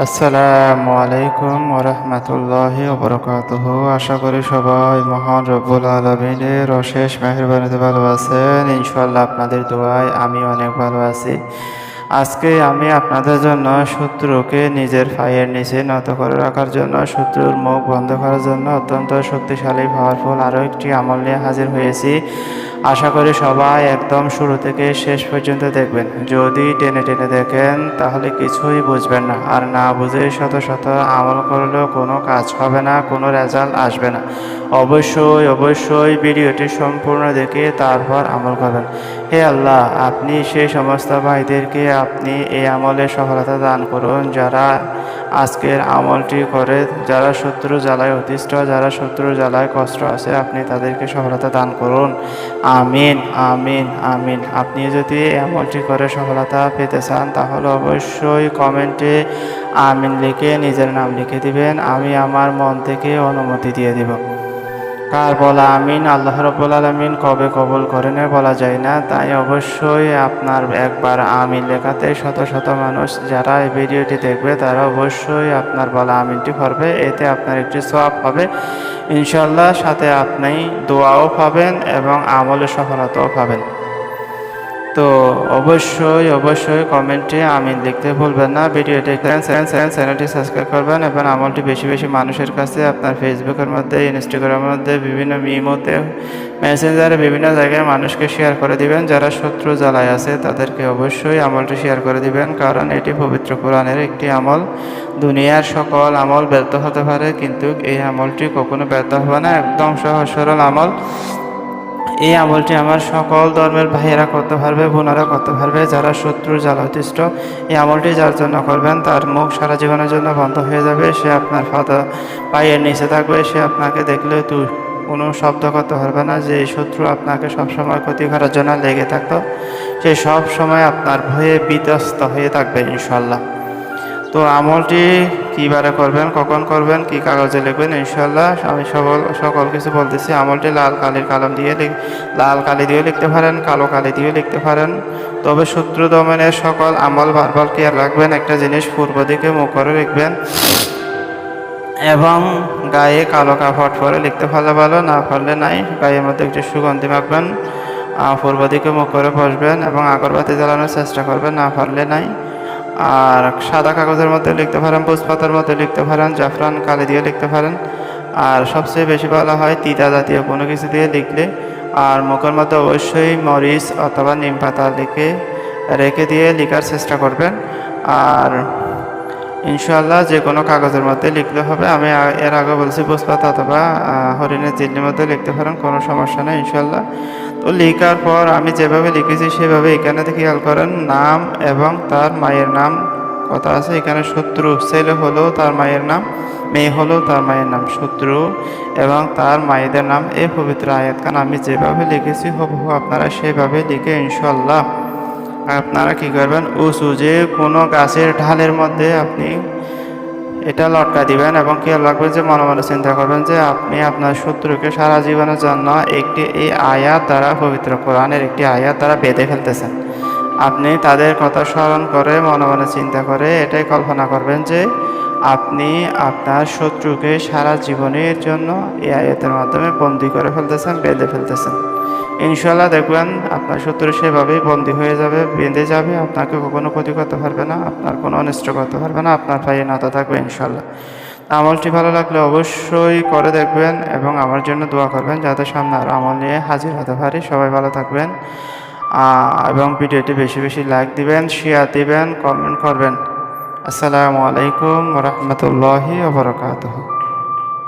আসসালামু আলাইকুম ওরহমতুল্লাহ ওবরকাতুহ। আশা করি সবাই মহান রব্বুল আলমিনের অশেষ মেহরবানিতে ভালো আছেন। ইনশাল্লাহ আপনাদের দোয়ায় আমি অনেক ভালো আছি। আজকে আমি আপনাদের জন্য শত্রুকে নিজের পায়ের নিচে নত করে রাখার জন্য, শত্রুর মুখ বন্ধ করার জন্য অত্যন্ত শক্তিশালী পাওয়ারফুল আরও একটি আমল নিয়ে হাজির হয়েছি। আশা করি সবাই একদম শুরু থেকে শেষ পর্যন্ত দেখবেন। যদি টেনে টেনে দেখেন, তাহলে কিছুই বুঝবেন না। আর না বুঝে শত শত আমল করলেও কোনো কাজ হবে না, কোনো রেজাল্ট আসবে না। অবশ্যই অবশ্যই ভিডিওটি সম্পূর্ণ দেখে তারপর আমল করবেন। হে আল্লাহ, আপনি সেই সমস্ত ভাইদেরকে আপনি এই আমলে সফলতা দান করুন। যারা আজকের আমলটি করে, যারা শত্রু জ্বালায় অতিষ্ঠ, যারা শত্রু জ্বালায় কষ্ট আছে, আপনি তাদেরকে সফলতা দান করুন। আমিন আমিন আমিন। আপনি যদি এমনটি করে সফলতা পেতে চান, তাহলে অবশ্যই কমেন্টে আমিন লিখে নিজের নাম লিখে দিবেন। আমি আমার মন থেকে অনুমতি দিয়ে দিব। কার বলা আমিন, আল্লাহ রব্বুল আলমিন কবে কবল করেন বলা যায় না। তাই অবশ্যই আপনার একবার আমিন লেখাতে শত শত মানুষ যারা এই ভিডিওটি দেখবে, তারা অবশ্যই আপনার বলা আমিনটি করবে এতে আপনার একটি সোয়াব হবে। ইনশাল্লাহ সাথে আপনি দোয়াও পাবেন এবং আমলে সফলতাও পাবেন। তো অবশ্যই অবশ্যই কমেন্টে আমিন লিখতে ভুলবেন না। ভিডিওটি চ্যানেলটি সাবস্ক্রাইব করবেন এবং আমলটি বেশি বেশি মানুষের কাছে আপনার ফেসবুকের মধ্যে, ইনস্টাগ্রামের মধ্যে, বিভিন্ন মিমোতে, মেসেঞ্জারে বিভিন্ন জায়গায় মানুষকে শেয়ার করে দিবেন। যারা শত্রু জ্বালায় আছে, তাদেরকে অবশ্যই আমলটি শেয়ার করে দিবেন, কারণ এটি পবিত্র কোরআনের একটি আমল। দুনিয়ার সকল আমল ব্যর্থ হতে পারে, কিন্তু এই আমলটি কখনো ব্যর্থ হবে না। একদম সহজ, সরল আমল। এই আমলটি আমার সকল ধর্মের ভাইয়েরা করতে পারবে, বোনেরা করতে পারবে, যারা শত্রুর জ্বালাতিষ্ঠ এই আমলটি যার জন্য করবেন, তার মুখ সারা জীবনের জন্য বন্ধ হয়ে যাবে। সে আপনার ফাদা পায়ের নিচে থাকবে, সে আপনাকে দেখলে তু কোনো শব্দ করতে পারবে না। যে শত্রু আপনাকে সবসময় ক্ষতি করার জন্য লেগে থাকতো, সে সব সময় আপনার ভয়ে বিধ্বস্ত হয়ে থাকবে ইনশাল্লাহ তো আমলটি কীবারে করবেন, কখন করবেন, কি কাগজে লিখবেন ইনশাল্লাহ আমি সকল সকল কিছু বলতেছি। আমলটি লাল কালির কালাম দিয়ে লাল কালি দিয়েও লিখতে পারেন, কালো কালি দিয়েও লিখতে পারেন। তবে শত্রু দমনের সকল আমল বারবার কেয়ার রাখবেন, একটা জিনিস পূর্ব দিকে মুখ করে লিখবেন। এবং গায়ে কালো কাপড় পরে লিখতে পারলে ভালো, না পারলে নাই। গায়ের মধ্যে একটু সুগন্ধি মাখবেন পূর্ব দিকে মুখ করে বসবেন এবং আগরবাতি জ্বালানোর চেষ্টা করবেন, না পারলে নাই। আর সাদা কাগজের মধ্যে লিখতে পারেন পুষ্পাতার মধ্যে লিখতে পারেন, জাফরান, কালি দিয়ে লিখতে পারেন। আর সবচেয়ে বেশি ভালো হয় তিতা জাতীয় কোনো কিছু দিয়ে লিখলে। আর মুখের মধ্যে অবশ্যই মরিচ অথবা নিম পাতা লিখে, রেখে দিয়ে লিখার চেষ্টা করবেন। আর ইনশাল্লাহ যে কোনো কাগজের মধ্যে লিখলে হবে। আমি এর আগে বলছি পুষ্পাতা অথবা হরিণের জিল্লির মধ্যে লিখতে পারেন, কোনো সমস্যা নেই ইনশাল্লাহ তো লেখার পর আমি যেভাবে লিখেছি, সেভাবে এখানে খেয়াল করেন, নাম এবং তার মায়ের নাম কথা আছে? এখানে শত্রু, ছেলে হলেও তার মায়ের নাম, মেয়ে হলেও তার মায়ের নাম, শত্রু এবং তার মায়েদের নাম এই পবিত্র আয়াত খান আমি যেভাবে লিখেছি হবু আপনারা সেভাবে লিখে ইনশাল্লাহ আপনারা কি করবেন? উঁচু যে কোনো গাছের ঢালের মধ্যে আপনি এটা লটকা দিবেন এবং খেয়াল রাখবেন যে মনে মনে চিন্তা করবেন যে আপনি আপনার শত্রুকে সারা জীবনের জন্য একটি এই আয়াত দ্বারা পবিত্র কোরআনের একটি আয়াত দ্বারা বেঁধে ফেলতেছেন। আপনি তাদের কথা স্মরণ করে মনে মনে চিন্তা করে এটাই কল্পনা করবেন যে আপনি আপনার শত্রুকে সারা জীবনের জন্য এই আয়াতের মাধ্যমে বন্দি করে ফেলতেছেন, বেঁধে ফেলতেছেন। ইনশাল্লাহ দেখবেন আপনার শত্রু সেভাবেই বন্দী হয়ে যাবে, বেঁধে যাবে, আপনাকে কখনো ক্ষতি করতে পারবে না, আপনার কোনো অনিষ্ট করতে পারবে না, আপনার পায়ে নাতা থাকবে ইনশাল্লাহ আমলটি ভালো লাগলে অবশ্যই করে দেখবেন এবং আমার জন্য দোয়া করবেন যাতে সামনে আর আমল নিয়ে হাজির হতে পারি। সবাই ভালো থাকবেন এবং ভিডিওটি বেশি বেশি লাইক দিবেন শেয়ার দিবেন কমেন্ট করবেন। আসসালামু আলাইকুম রহমতুল্লাহি ওবরাকাতুহ